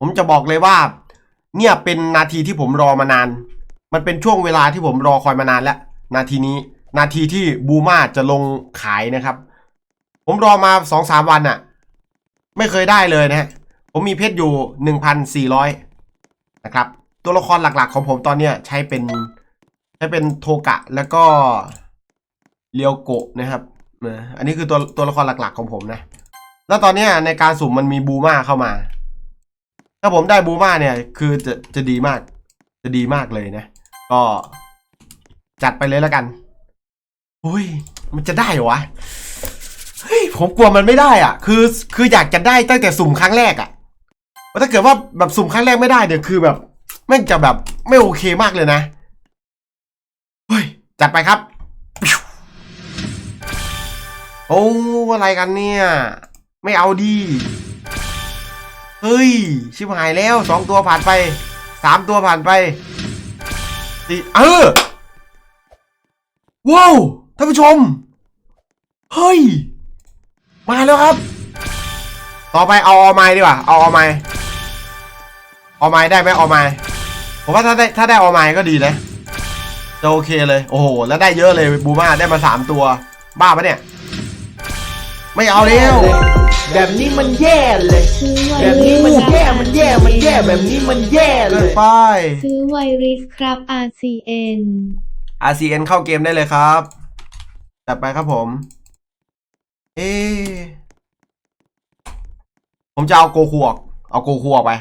ผมจะบอกเลยว่า เนี่ยเป็นนาทีที่ผมรอมานาน มันเป็นช่วงเวลาที่ผมรอคอยมานานแล้ว นาทีนี้ นาทีที่บูมาจะลงขายนะครับ ผมรอมาสองสามวันอะไม่เคยได้เลยนะผมมีเพชรอยู่หนึ่งพันสี่ร้อยนะครับ ตัวละครหลักๆ ของผมตอนเนี้ยใช้เป็นใช้เป็นโทกะแล้วก็เรียวโกะนะครับเอออันนี้คือตัวตัวละครหลักๆของผมนะ แล้วตอนนี้ในการสุ่มมันมีบูมาเข้ามา ถ้าผมได้บูมาเนี่ย คือจะจะดีมาก จะดีมากเลยนะ ก็จัดไปเลยแล้วกันอุ้ย มันจะได้เหรอวะเฮ้ยผมกลัวมันไม่ได้อะ คือคืออยากจะได้ตั้งแต่สุ่มครั้งแรกอะถ้าเกิดว่าแบบสุ่มครั้งแรกไม่ได้เนี่ยคือแบบแม่งจะแบบไม่โอเคมากเลยนะเฮ้ยจัดไปครับ โอ้อะไรกันเนี่ย ไม่เอาดี เฮ้ย ชิบหายแล้วสองตัวผ่านไปสามตัวผ่านไปสี่เออว้าวท่านผู้ชม เฮ้ย มาแล้วครับ ต่อไปเอาออไม้ดีกว่า เอาออไม้ออไม้ได้ไหมออไม้ผมว่าถ้าได้ถ้าได้ออไม้ก็ดีนะจะโอเคเลย โอ้โห แล้วได้เยอะเลยบูมาได้มาสามตัว บ้าปะเนี่ย ไม่เอาแล้ว แบบนี้มันแย่เลยซื้อไวแบบนี้มันแย่ มันแย่ มันแย่ แบบนี้มันแย่เลเกินย ไป ซื้อไวริสครับ RCN RCN เข้าเกมได้เลยครับ จัดไปครับผม เอ๊ะผมจะเอาโกคูออก เอาโกคูออกไป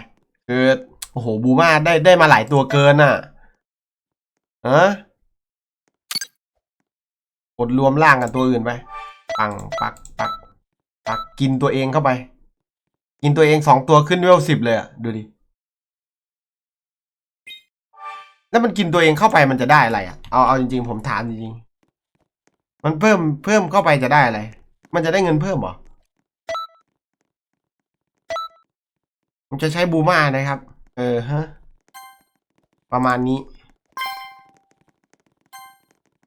คือ โอ้โห บูมาได้ได้มาหลายตัวเกินอะฮะกดรวมร่างกับตัวอื่นไป ปัง ปัก ปัก ปักกินตัวเองเข้าไป กินตัวเองสองตัวขึ้นเวลสิบเลยอะดูดิแล้วมันกินตัวเองเข้าไปมันจะได้อะไรอะเอาเอาจริงๆผมถามจริงๆมันเพิ่มเพิ่มเข้าไปจะได้อะไร มันจะได้เงินเพิ่มหรอผมจะใช้บูมานะครับ เออฮะ ประมาณนี้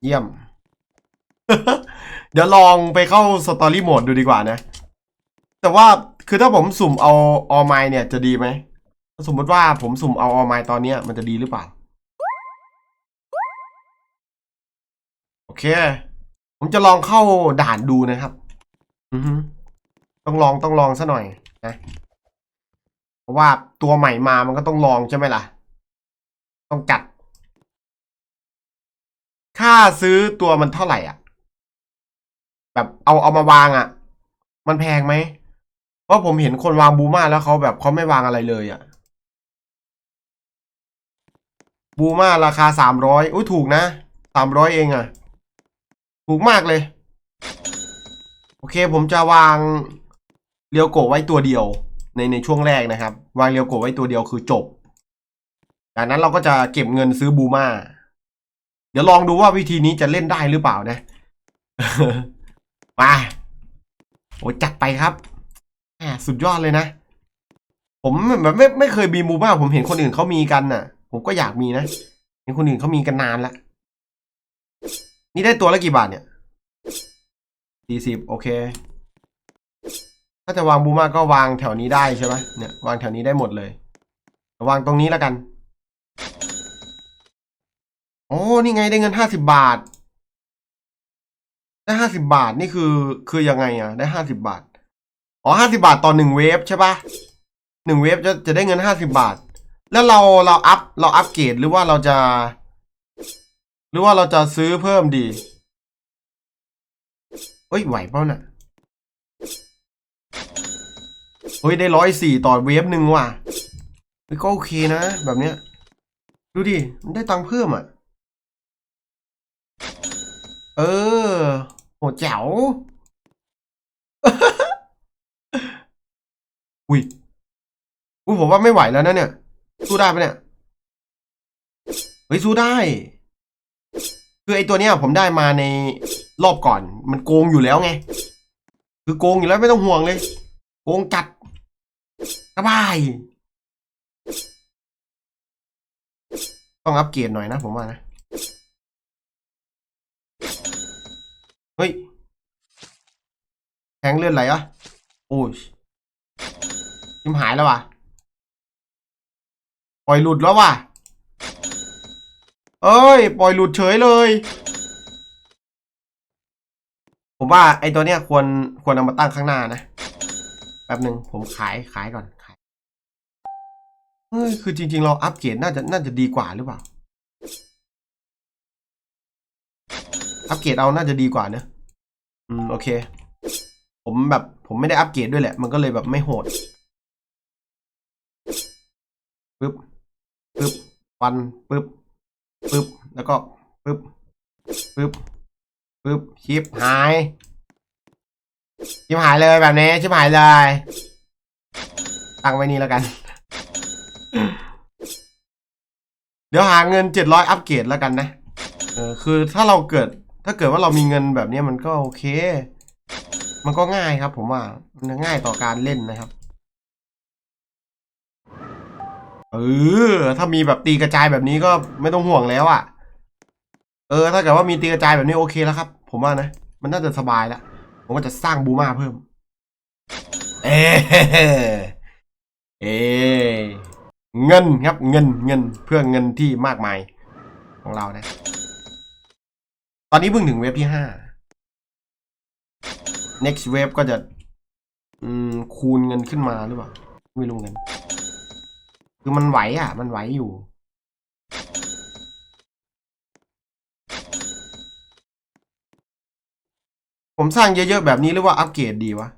เยี่ยม เดี๋ยวลองไปเข้าสตอรี่โหมดดูดีกว่านะ แต่ว่าคือถ้าผมสุ่มเอาออไมเนี่ยจะดีไหมสมมติว่าผมสุ่มเอาออไมตอนเนี้ยมันจะดีหรือเปล่า โอเค ผมจะลองเข้าด่านดูนะครับ อือฮึต้องลองต้องลองซะหน่อยนะเพราะว่าตัวใหม่มามันก็ต้องลองใช่ไหมล่ะ ต้องกัด ค่าซื้อตัวมันเท่าไหร่อะ แบบเอาเอามาวางอะ มันแพงไหม เพราะผมเห็นคนวางบูมาแล้วเขาแบบเขาไม่วางอะไรเลยอะ บูมาราคาสามร้อยอุ้ยถูกนะสามร้อยเองอะ ถูกมากเลย โอเคผมจะวางเรียวโกไว้ตัวเดียว ในในช่วงแรกนะครับ วางเรียวโกไว้ตัวเดียวคือจบ จากนั้นเราก็จะเก็บเงินซื้อบูมาเดี๋ยวลองดูว่าวิธีนี้จะเล่นได้หรือเปล่านะ มา โอ้จัดไปครับ แหมสุดยอดเลยนะ ผมแบบไม่ไม่เคยมีบูมาผมเห็นคนอื่นเขามีกันน่ะ ผมก็อยากมีนะเห็นคนอื่นเขามีกันนานล้วนี่ได้ตัวละกี่บาทเนี่ยสี่สิบโอเค ถ้าจะวางบูมาก็วางแถวนี้ได้ใช่ไหมเนี่ย วางแถวนี้ได้หมดเลยวางตรงนี้แล้วกัน โอ้นี่ไงได้เงินห้าสิบบาท ได้ห้าสิบาทนี่คือ คือยังไงอะ ได้ห้าสิบบาท อ๋อห้าสิบาทต่อหนึ่งเวฟใช่ปะหนึ่งเวฟจะจะได้เงินห้าสิบาท แล้วเราเราอัพเราอัพเกรดหรือว่าเราจะ หรือว่าเราจะซื้อเพิ่มดีเฮ้ยไหวเปล่าน่ะเฮ้ยได้ร้อยสี่ต่อเวฟหนึ่งว่ะก็โอเคนะแบบเนี้ย ดูดิมันได้ตังค์เพิ่มอะ เออโหแจ๋ว อุ้ยอุ้ยผมว่าไม่ไหวแล้วนะเนี่ย สู้ได้ปะเนี่ย เฮ้ยสู้ได้ คือไอตัวเนี้ยผมได้มาในรอบก่อน มันโกงอยู่แล้วไง คือโกงอยู่แล้วไม่ต้องห่วงเลย โกงจัดสบาย ต้องอัปเกรดหน่อยนะผมว่านะ เฮ้ยแทงเลือดไหลอะ โอ้ยิมหายแล้วว่ะ ปล่อยหลุดแล้วว่ะ เอ้ย ปล่อยหลุดเฉยเลย ผมว่าไอ้ตัวเนี้ยควรควรเอามาตั้งข้างหน้านะ แป๊บหนึ่งผมขายขายก่อนขายเฮ้ยคือจริง ๆ เราอัปเกรดน่าจะน่าจะดีกว่าหรือเปล่า อัปเกรดเอาน่าจะดีกว่าเนอะอืมโอเค ผมแบบผมไม่ได้อัปเกรดด้วยแหละ มันก็เลยแบบไม่โหด ปึ๊บปึ๊บฟันปึ๊บปึ๊บแล้วก็ปึ๊บปึ๊บปึ๊บชิปหายชิปหายเลยแบบนี้ชิปหายเลยตั้งไว้นี่แล้วกัน เดี๋ยวหาเงินเจ็ดร้อยอัปเกรดแล้วกันนะเออคือถ้าเราเกิด ถ้าเกิดว่าเรามีเงินแบบนี้มันก็โอเค มันก็ง่ายครับ ผมว่ามันง่ายต่อการเล่นนะครับ เออ ถ้ามีแบบตีกระจายแบบนี้ก็ไม่ต้องห่วงแล้วอะ่ะ เออ ถ้าเกิดว่ามีตีกระจายแบบนี้โอเคแล้วครับ ผมว่านะ มันน่าจะสบายแล้ว ผมก็จะสร้างบูมาเพิ่ม เอเอเงินครับเงินเงินเพื่อเงินที่มากมายของเรานะ ตอนนี้เพิ่งถึงเว็บที่ห้า next wave ก็จะ อืม คูณเงินขึ้นมาหรือเปล่า ไม่รู้เงิน คือมันไหวอะ มันไหวอยู่ ผมสร้างเยอะๆแบบนี้หรือว่าอัปเกรดดีวะ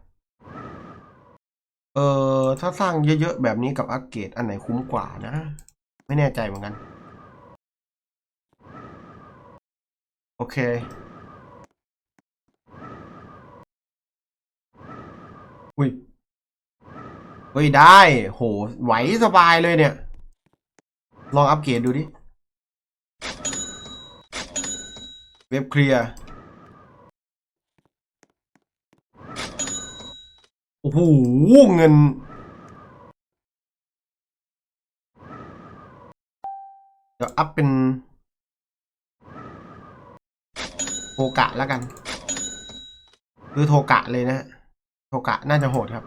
เออถ้าสร้างเยอะๆแบบนี้กับอัปเกรดอันไหนคุ้มกว่านะ ไม่แน่ใจเหมือนกัน โอเค อุ้ย เฮ้ยได้ โห ไหวสบายเลยเนี่ย ลองอัปเกรดดูดิ เว็บเคลียร์ โอ้โห เงิน เดี๋ยวอัพเป็นโทกะแล้วกัน คือโทกะเลยนะฮะ โทกะน่าจะโหดครับ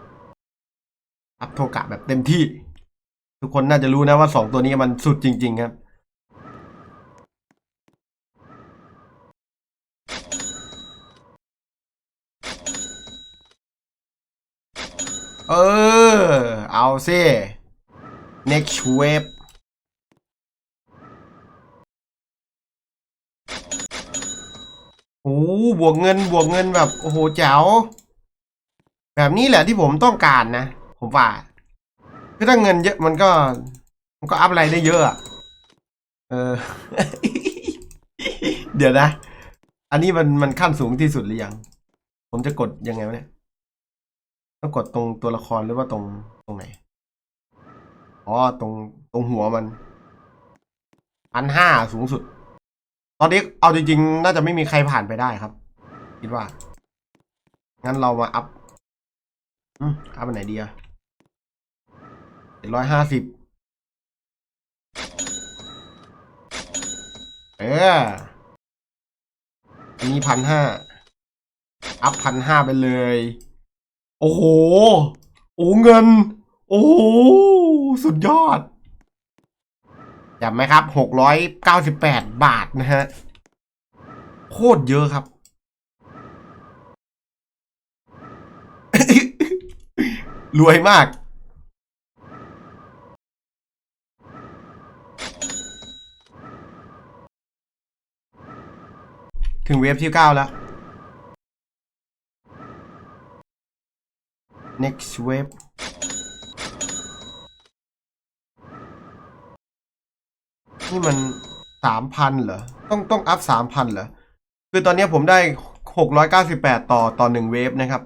อัพโทกะแบบเต็มที่ ทุกคนน่าจะรู้นะว่าสองตัวนี้มันสุดจริง ๆ ครับเออ เอาสิ next wave โอ้บวกเงินบวกเงินแบบ โอ้โหแจ๋วแบบนี้แหละที่ผมต้องการนะ ผมว่าคือถ้าเงินเยอะมันก็ มันก็อัพอะไรได้เยอะอะเออ เดี๋ยวนะ อันนี้มันมันขั้นสูงที่สุดหรือยัง ผมจะกดยังไงวะเนี่ยต้องกดตรงตัวละครหรือว่าตรงตรงไหนอ๋อตรงตรงหัวมันพันห้าสูงสุด ตอนนี้เอาจริงๆ น่าจะไม่มีใครผ่านไปได้ครับ คิดว่า งั้นเรามาอัพอัพอันไหนดีอะ จ็ดร้อยห้าสิบเอออันนี้พันห้าอัพพันห้าไปเลย โอ้โห โอ้เงิน โอ้โสุดยอดจำไหมครับหกร้อยเก้าสิบแปดบาทนะฮะ โคตรเยอะครับ รวยมาก ถึงเวฟที่เก้าแล้ว next wave นี่มันสามพันเหรอ ต้องต้องอัพสามพันเหรอ คือตอนนี้ผมได้หกร้อยเก้าสิบแปดต่อต่อหนึ่งเวฟนะครับ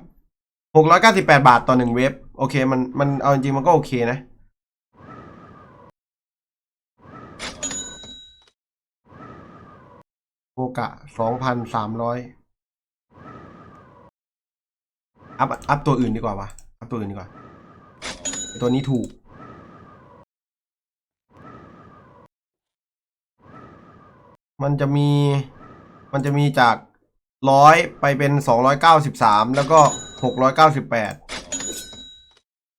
หกร้อยเก้าสิบแปดบาทต่อหนึ่งเวฟ โอเค มันมันเอาจริงมันก็โอเคนะ โอกะสองพันสามร้อยอัพอัพตัวอื่นดีกว่าวะอัพตัวอื่นดีกว่า ตัวนี้ถูก มันจะมี มันจะมีจากร้อยไปเป็นสองร้อยเก้าสิบสามแล้วก็หกร้อยเก้าสิบแปด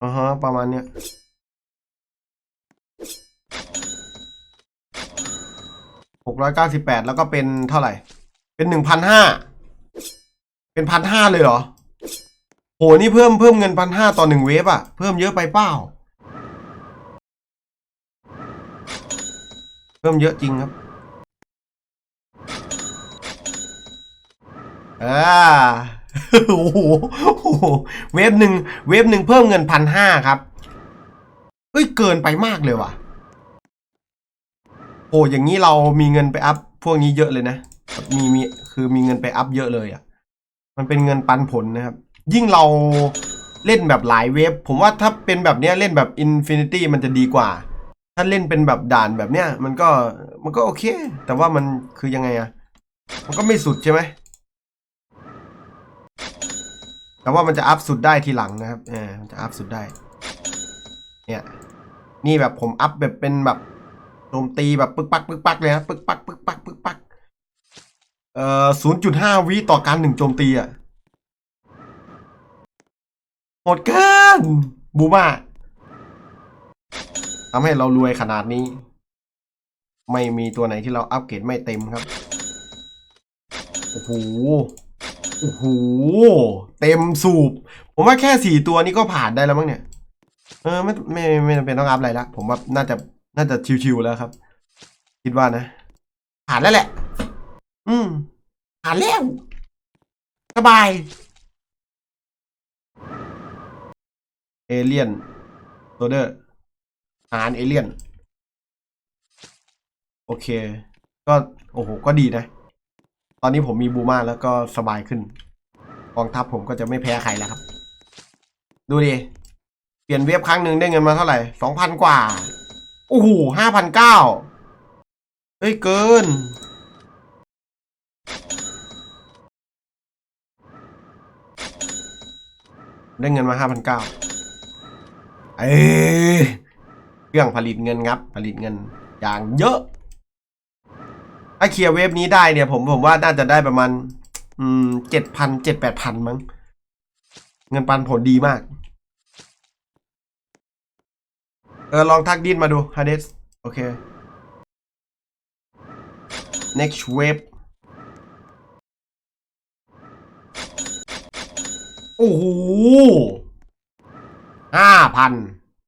อ่าฮะ ประมาณเนี้ย หก ร้อยเก้าสิบแปดแล้วก็เป็นเท่าไหร่ เป็นหนึ่งพันห้าเป็นพันห้าเลยเหรอ โห นี่เพิ่มเพิ่มเงินพันห้าต่อหนึ่งเวฟอะเพิ่มเยอะไปเปล่า เพิ่มเยอะจริงครับอ่าโอ้โหโอ้โหเวฟหนึ่งเวฟหนึ่งเพิ่มเงินพันห้าครับเฮ้ย เกินไปมากเลยว่ะ โอ้อย่างนี้เรามีเงินไปอัพพวกนี้เยอะเลยนะ มีมีคือมีเงินไปอัพเยอะเลยอะ่ะ มันเป็นเงินปันผลนะครับ ยิ่งเราเล่นแบบหลายเวฟผมว่าถ้าเป็นแบบเนี้ยเล่นแบบอินฟินิตี้มันจะดีกว่า ถ้าเล่นเป็นแบบด่านแบบเนี้ยมันก็มันก็โอเค แต่ว่ามันคือยังไงอะมันก็ไม่สุดใช่ไหมแต่ว่ามันจะอัพสุดได้ทีหลังนะครับเออมันจะอัพสุดได้ เนี่ย นี่แบบผมอัพแบบเป็นแบบ โจมตีแบบปึ๊กปักปึ๊กปักเลยนะปึ๊กปักปึ๊กปักปึ๊กปักเอ่อศูนย์จุดห้าวิต่อการหนึ่งโจมตีอะโหดเกินบูมาทำให้เรารวยขนาดนี้ ไม่มีตัวไหนที่เราอัปเกรดไม่เต็มครับโอ้โหโอ้โหเต็มสูบ ผมว่าแค่สี่ตัวนี้ก็ผ่านได้แล้วมั้งเนี่ย เออไม่ไม่ไม่จำเป็นต้องอัพอะไรละผมว่าน่าจะ น่าจะชิวๆแล้วครับ คิดว่านะ ผ่านแล้วแหละ อืม ผ่านแล้วสบาย เอเลียนโซเดอร์หารเอเลียน โอเค ก็ โอ้โห ก็ดีนะ ตอนนี้ผมมีบูมาแล้วก็สบายขึ้นกองทัพผมก็จะไม่แพ้ใครแล้วครับ ดูดิ เปลี่ยนเว็บครั้งหนึ่งได้เงินมาเท่าไหร่สองพันกว่า โอ้โหห้าพันเก้าเฮ้ย เกิน ได้เงินมาห้าพันเก้าเอ้ยเครื่องผลิตเงินครับ ผลิตเงินอย่างเยอะ ถ้าเคลียร์เว็บนี้ได้เนี่ย ผมผมว่าน่าจะได้ประมาณ อืมเจ็ดพันเจ็ดแปดพันมั้ง เงินปันผลดีมาก เออ ลองทักดินมาดูฮาเดสโอเค next wave โอ้โหห้าพัน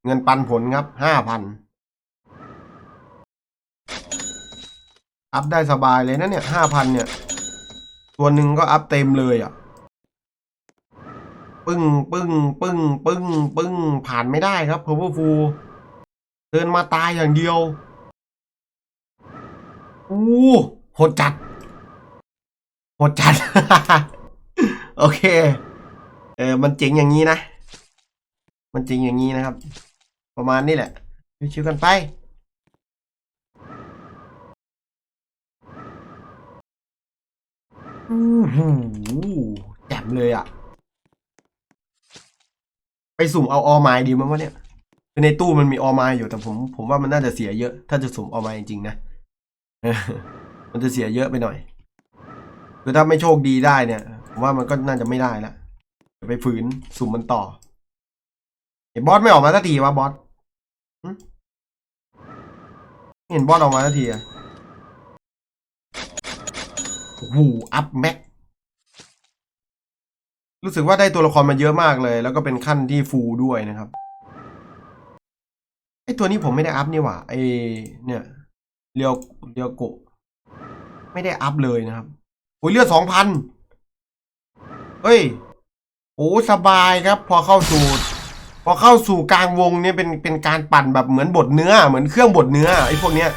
เงินปันผลครับห้าพัน อัพได้สบายเลยนะเนี่ยห้าพันเนี่ย ตัวหนึ่งก็อัพเต็มเลยอะ ปึ้ง ปึ้ง ปึ้ง ปึ้ง ปึ้ง ผ่านไม่ได้ครับ powerful เดินมาตายอย่างเดียว อู้โหดจัด โหดจัด โอเค เออ มันเจ๋งอย่างนี้นะ มันเจ๋งอย่างนี้นะครับ ประมาณนี้แหละ ชิวๆกันไปอู้หูแจ่มเลยอะ ไปสุ่มเอาออไม้ดีมั้งวะเนี่ย คือในตู้มันมีออไม้อยู่แต่ผม ผมว่ามันน่าจะเสียเยอะ ถ้าจะสุ่มออไม้จริงๆนะมันจะเสียเยอะไปหน่อยคือถ้าไม่โชคดีได้เนี่ย ผมว่ามันก็น่าจะไม่ได้ละไปฝืนสุ่มมันต่อเห็นบอสไม่ออกมาสักทีวะบอสเห็นบอสออกมาสักทีอะโอ้โหอัพแม็กรู้สึกว่าได้ตัวละครมาเยอะมากเลย แล้วก็เป็นขั้นที่ฟูลด้วยนะครับ ไอตัวนี้ผมไม่ได้อัพนี่หว่าไอเนี่ยเรียวเรียวโกไม่ได้อัพเลยนะครับโอ้ยเลือดสองพันเฮ้ยโอ้สบายครับ พอเข้าสู่พอเข้าสู่กลางวงเนี่ยเป็นเป็นการปั่นแบบเหมือนบดเนื้อ เหมือนเครื่องบดเนื้อไอ้พวกเนี้ย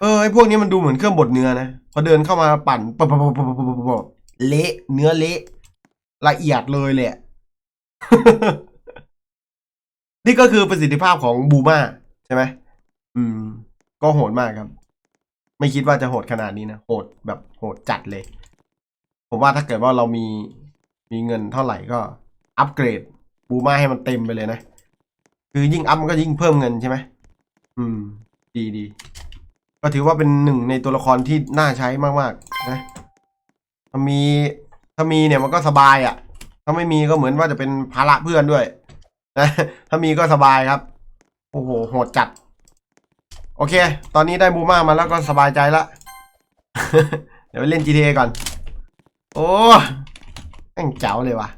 เออไอ้พวกนี้มันดูเหมือนเครื่องบดเนื้อนะพอเดินเข้ามาปั่นปปบปบปบปบปบเละเนื้อเละละเอียดเลยแหละ นี่ก็คือประสิทธิภาพของบูมาใช่ไหมอืม ก็โหดมากครับ ไม่คิดว่าจะโหดขนาดนี้นะโหดแบบโหดจัดเลย ผมว่าถ้าเกิดว่าเรามีมีเงินเท่าไหร่ก็ อัปเกรดบูมาให้มันเต็มไปเลยนะ คือยิ่งอัพมันก็ยิ่งเพิ่มเงินใช่ไหมอืม ดีดีก็ถือว่าเป็นหนึ่งในตัวละครที่น่าใช้มากๆนะถ้ามีถ้ามีเนี่ยมันก็สบายอะ่ะ ถ้าไม่มีก็เหมือนว่าจะเป็นภาระเพื่อนด้วย นะถ้ามีก็สบายครับ โอ้โหโหดจัด โอเค ตอนนี้ได้บูมามาแล้วก็สบายใจละ เดี๋ยวไปเล่น GTA ก่อน โอ้แม่งเจ๋วเลยว่ะ